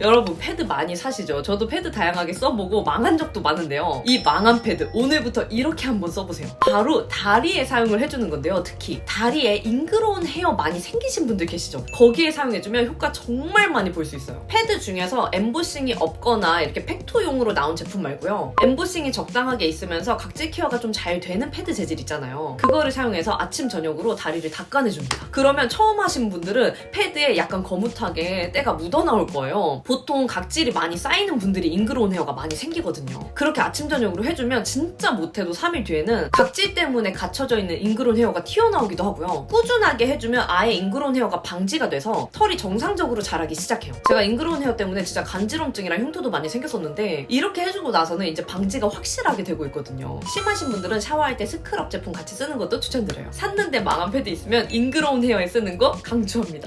여러분 패드 많이 사시죠? 저도 패드 다양하게 써보고 망한 적도 많은데요. 이 망한 패드 오늘부터 이렇게 한번 써보세요. 바로 다리에 사용을 해주는 건데요. 특히 다리에 잉그러운 헤어 많이 생기신 분들 계시죠? 거기에 사용해주면 효과 정말 많이 볼 수 있어요. 패드 중에서 엠보싱이 없거나 이렇게 팩토용으로 나온 제품 말고요. 엠보싱이 적당하게 있으면서 각질 케어가 좀 잘 되는 패드 재질 있잖아요. 그거를 사용해서 아침 저녁으로 다리를 닦아내줍니다. 그러면 처음 하신 분들은 패드에 약간 거뭇하게 때가 묻어 나올 거예요. 보통 각질이 많이 쌓이는 분들이 잉그러운 헤어가 많이 생기거든요. 그렇게 아침 저녁으로 해주면 진짜 못해도 3일 뒤에는 각질 때문에 갇혀져 있는 잉그러운 헤어가 튀어나오기도 하고요. 꾸준하게 해주면 아예 잉그러운 헤어가 방지가 돼서 털이 정상적으로 자라기 시작해요. 제가 잉그러운 헤어 때문에 진짜 간지럼증이랑 흉터도 많이 생겼었는데 이렇게 해주고 나서는 이제 방지가 확실하게 되고 있거든요. 심하신 분들은 샤워할 때 스크럽 제품 같이 쓰는 것도 추천드려요. 샀는데 망한 패드 있으면 잉그러운 헤어에 쓰는 거 강추합니다.